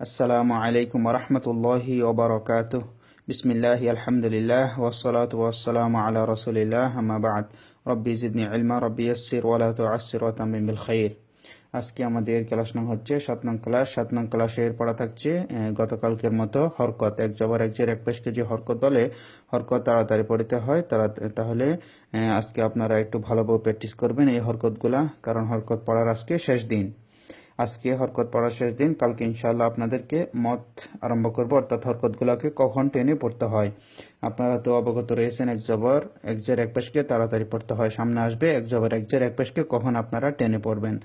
আসসালামু আলাইকুম রহমতুল্লাহি ওবরকাত বিসমিল্লাহ, আলহামদুলিল্লাহ ওসলাত ওসালাম আল্লাহ রসুলিল্লাহ হামাবাদ রব্বি জিদনি আলমা রব্বি আসির ওয়ালা আসির আসির তামিমিল খাইর আজকে আমাদের ক্লাস নং হচ্ছে সাত নং ক্লাস। সাত নং ক্লাসের পড়া থাকছে গতকালকের মতো হরকত। এক জবর এক জের, এক পেশ কেজি হরকত বলে হরকত তাড়াতাড়ি পড়িতে হয়। তারা, তাহলে আজকে আপনারা একটু ভালোভাবে প্র্যাকটিস করবেন এই হরকতগুলা, কারণ হরকত পড়ার আজকে শেষ দিন। আজকে হরকত পড়ার শেষ দিন, কালকে ইনশাআল্লাহ আপনাদেরকে মত আরম্ভ করব, অর্থাৎ হরকতগুলোকে কখন টেনে পড়তে হয়। আপনারা তো অবগত রয়েছেন, এক জবর, এক জের, এক পেশকে তাড়াতাড়ি পড়তে হয়, সামনে আসবে, এক জবর, এক জের, এক পেশকে কখন আপনারা টেনে পড়বেন।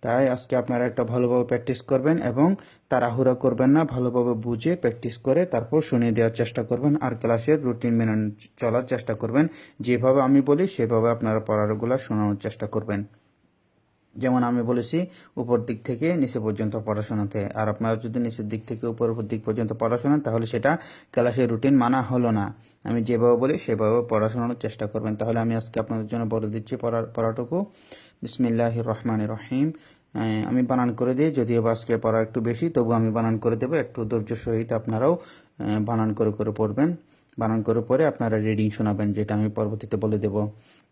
তাই আজকে আপনারা একটা ভালোভাবে প্র্যাকটিস করবেন এবং তাড়াহুড়া করবেন না, ভালোভাবে বুঝে প্র্যাকটিস করে তারপর শুনিয়ে দেওয়ার চেষ্টা করবেন, আর ক্লাসের রুটিন মেনে চলার চেষ্টা করবেন। যেভাবে আমি বলি, সেভাবে আপনারা পড়ারগুলো শোনানোর চেষ্টা করবেন। যেমন আমি বলেছি, উপর দিক থেকে নিচে পর্যন্ত পড়াশোনাতে। আর আপনারা যদি নিচের দিক থেকে উপর উপর দিক পর্যন্ত পড়াশোনা তাহলে সেটা ক্লাসের রুটিন মানা হলো না। আমি যেভাবে বলি, সেভাবে পড়াশোনার চেষ্টা করবেন। তাহলে আমি আজকে আপনাদের জন্য বলে দিচ্ছি পড়ার, পড়াটুকু। বিসমিল্লাহ রহমান রহিম। আমি বানান করে দিই, যদিও আজকে পড়া একটু বেশি তবু আমি বানান করে দেবো। একটু ধৈর্য সহিত আপনারাও বানান করে করে পড়বেন। বানান করে পরে আপনারা রিডিং শোনাবেন, যেটা আমি পরবর্তীতে বলে দেব।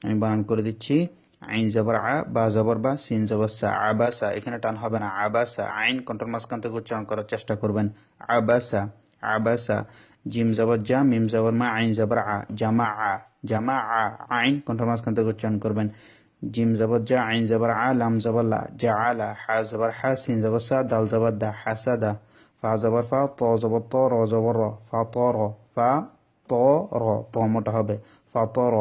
আমি বানান করে দিচ্ছি। আইন জবর আ বা জবর বা, সিন জবর সা আবাসা এখানে টান হবে না। আবাসা আইন কন্ট্রোল মাঝখান থেকে উচ্চারণ করার চেষ্টা করবেন। আবাসা আবাসা জিম জবর জা, মিম জবর মা, আইন জবর আ, জামা আ জামা আ, আইন কন্ট্রোল মাঝখান থেকে উচ্চারণ করবেন। জিম জবর জা, আইন জবর আ, লাম জবর লা, জা আলা হা জবর হা, সিন জবর সা, দাল জবর দা হাসাদা ফা জবর ফা ত জবর ত, র জবর র, ফা ত, র, ফা ত, র, ত মোটা হবে। ফা ত, র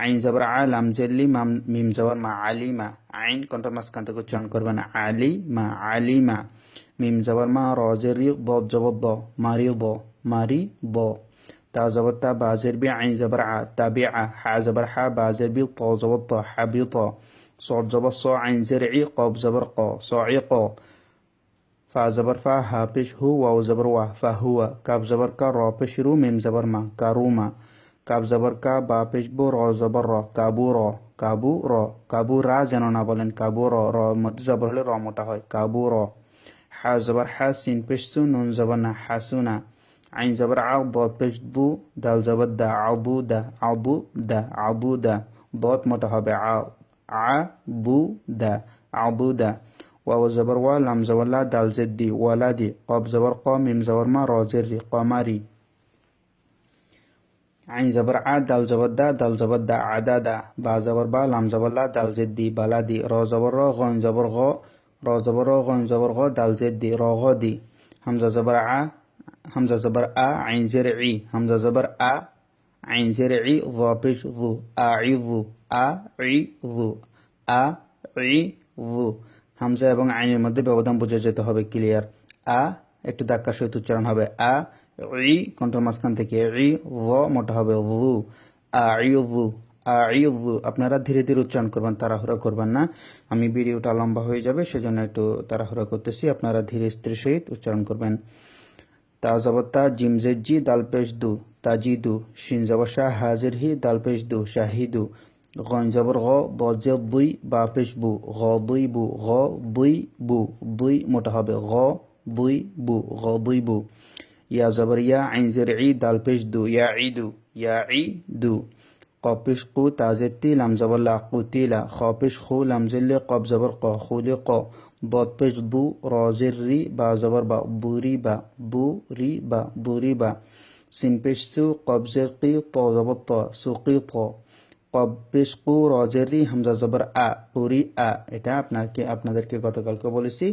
عين زبر ع لام زلي ميم زبر ما علي ما عين كنتر كنت مسكن تكون كربان علي ما علي ما ميم زبر ما را زري ضاد زبر ضا ماري مريضة تا زبر تا بازر بي عين زبر ع تابع حا زبر حا بازر بي طا زبر طا حبيطة صاد زبر صا عين زرعي قاب زبر قا صاعقة فا زبر فا هابش هو واو زبر وا فهو كاب زبر كا رابش رو ميم زبر ما كاروما কাব জবর কা, বা পেশবো র জবর র কাবু র কাবু র কাবু রা যেন না বলেন, কাবু র র জবর হলে র মোটা হয়, কাবু র হা জবর হা সিন পেশসু নুন জবর না হাসুনা আইন জবর আ দ পেশদু দাল জবর দা আদু দা আদু দা আদু দা। দত মোটা হবে আ আ, বু দা, আবু দা। ওয়া জবর ওয়া, লাম জবর লা দাল জেদ্দি ওয়ালাদি কব জবর ক, মিম জবর মা র জেরি কমারি আইন জবর আ, দাল জবর দা, দাল জবর দা আদা দা বা জবর বা, লাম জবর লা, দাল বালা দি র জবর র, গন জবর গ। র জবর র, গন জবর গ, দাল জেদ্দি র গ দি। হামজা জবর আ, হামজা জবর আ, আইন জের ই। হামজা জবর আ, আইন জের ই জ পেশ জু আ, ই জু আ, ই জু আ, ই জু হামজা এবং আইনের মধ্যে ব্যবধান বুঝে যেতে হবে, ক্লিয়ার। আ, একটু ধাক্কা সহিত উচ্চারণ হবে। আ ই কণ্ঠ মাঝখান থেকে ই মোটা হবে জু আইজু আইজু আপনারা ধীরে ধীরে উচ্চারণ করবেন, তাড়াহুড়া করবেন না। আমি ভিডিওটা লম্বা হয়ে যাবে, সেজন্য একটু তাড়াহুড়া করতেছি। আপনারা ধীরে স্ত্রীর সহিত উচ্চারণ করবেন। তা জিমজেজি দালপেশ দু তাজি দু তাজিদু হাজির হি দালপেশ দু শাহিদু। গঞ্জবর জবর গ দুই বা বু গ দুই বু গ দুই বু দুই মোটা হবে গ দুই বু গ দুই বু یا زبریہ عین زرعی دال پیش دو، یا عیدو یا عیدو قوپش قو تازتی لم زبر لا قوتیلا خوپش خو لم زل قب زبر قو خود قو دود پیش دو رازر ری، با زبر با بوری با بوری با بوری با. سن پیش سو قب زرقی تو زبر طو سو قی تو কব্বিসকু রজেরি হামজা জবর আ, পুরি আ, এটা আপনাকে, আপনাদেরকে গতকালকে বলেছি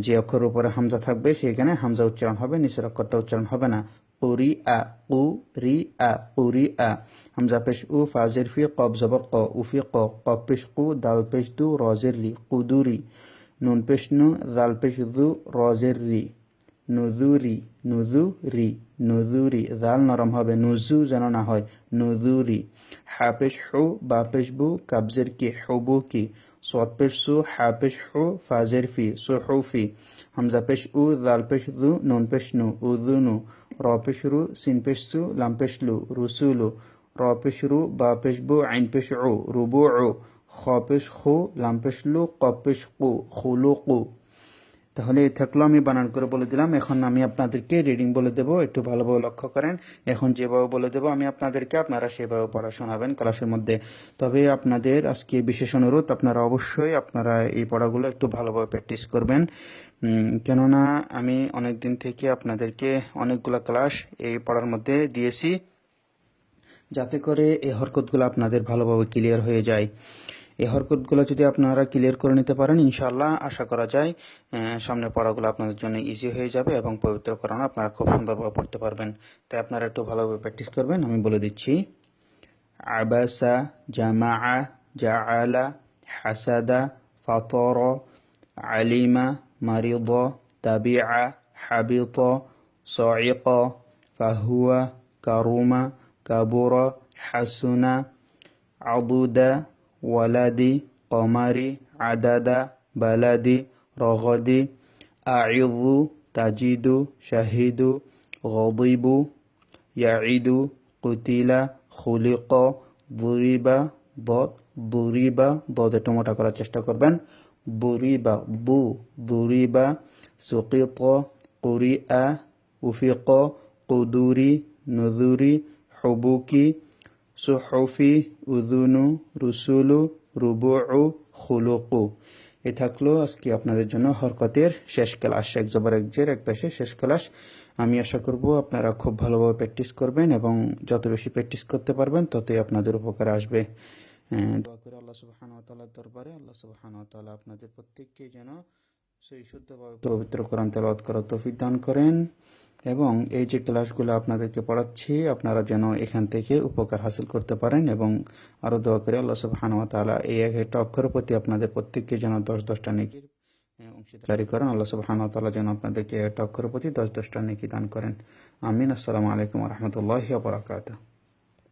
যে অক্ষর উপরে হামজা থাকবে সেখানে হামজা উচ্চারণ হবে, নিচের অক্ষরটা উচ্চারণ হবে না। পুরি আ, উ, রি আ, পুরি আ। হামজা পেশ উ, ফাজের ফি, কব জবর ক উফি ক, কব পেশ কু, দাল পেশ দু, রজের রি কুদুরি। নুন পেশ নু দাল পেশ দু, রজের রি নুজুরি নুজুরি নুজুরি। জাল নরম হবে। নুজু যেন না হয়, নুজুরি। হাফেশ হু বাপেশ বু কাবজের কি, হুবু কি? সোয়াদ পেশ সু হাফেশ হু ফাজের ফি সুহুফি। হামজা পেশ উ জাল দু নুন পেশ নু উজুনু র পেশ রু সিন পেশ সু লাম পেশ লু রুসুলু। র পেশ রু বা পেশ বু আইন পেশ উ রুবু উ খ খু লাম লু ক কু খুলুকু। তাহলে এই থাকল আমি বানান করে বলে দিলাম। এখন আমি আপনাদেরকে রিডিং বলে দেব, একটু ভালোভাবে লক্ষ্য করেন। এখন যেভাবে বলে দেব, আমি আপনাদেরকে আপনারা সেভাবে পড়া শোনাবেন ক্লাসের মধ্যে। তবে আপনাদের আজকে বিশেষ অনুরোধ, আপনারা অবশ্যই আপনারা এই পড়াগুলো একটু ভালোভাবে প্র্যাকটিস করবেন। কেননা আমি অনেক দিন থেকে আপনাদেরকে অনেকগুলো ক্লাস এই পড়ার মধ্যে দিয়েছি, যাতে করে এই হরকতগুলো আপনাদের ভালোভাবে ক্লিয়ার হয়ে যায়। এই হরকতগুলো যদি আপনারা ক্লিয়ার করে নিতে পারেন ইনশাআল্লাহ আশা করা যায় আহ, সামনের পড়াগুলো আপনাদের জন্য ইজি হয়ে যাবে এবং পবিত্র করানো আপনারা খুব সুন্দরভাবে পড়তে পারবেন তাই আপনারা একটু ভালোভাবে প্র্যাকটিস করবেন আমি বলে দিচ্ছি আবাসা জামা জাআলা হাসাদা ফাতর আলিমা মারিদ তাবিআ হাবিত صعق فهو كرم كبر حسن عضد ولد قمر عدد بلد رغد أعظ تجد شهد غضب يعد قتل خلق ضرب ض- ضرب ضد একটু মোটা করার চেষ্টা করবেন ضرب ضو ضرب سقط قرئ أفق قدور نذور حبوك সুহফি উদুনু রুসুলু রুবু খুলুকু। এ থাকল আজকে আপনাদের জন্য হরকতের শেষ ক্লাস। এক জবর, এক জের, এক পাশে শেষ ক্লাস। আমি আশা করব আপনারা খুব ভালোভাবে প্র্যাকটিস করবেন এবং যত বেশি প্র্যাকটিস করতে পারবেন, ততই আপনাদের উপকার আসবে। দোয়া করে আল্লাহ দরবারে আল্লাহ সুবাহান আপনাদের প্রত্যেককে যেন সেই শুদ্ধভাবে পবিত্র কোরআন তেলাওয়াত করার তফিক দান করেন। এবং এই যে ক্লাসগুলো আপনাদেরকে পড়াচ্ছি, আপনারা যেন এখান থেকে উপকার হাসিল করতে পারেন এবং আরও দোয়া করে আল্লাহ সব ওয়া তাআলা এই এক একটা প্রতি আপনাদের প্রত্যেককে যেন দশ দশটা নেকি অংশীদারি করেন। আল্লাহ সব ওয়া তাআলা যেন আপনাদেরকে একটা প্রতি দশ দশটা নেকি দান করেন। আমিন। আসসালামু আলাইকুম রহমতুল্লাহ বারাকাতুহু।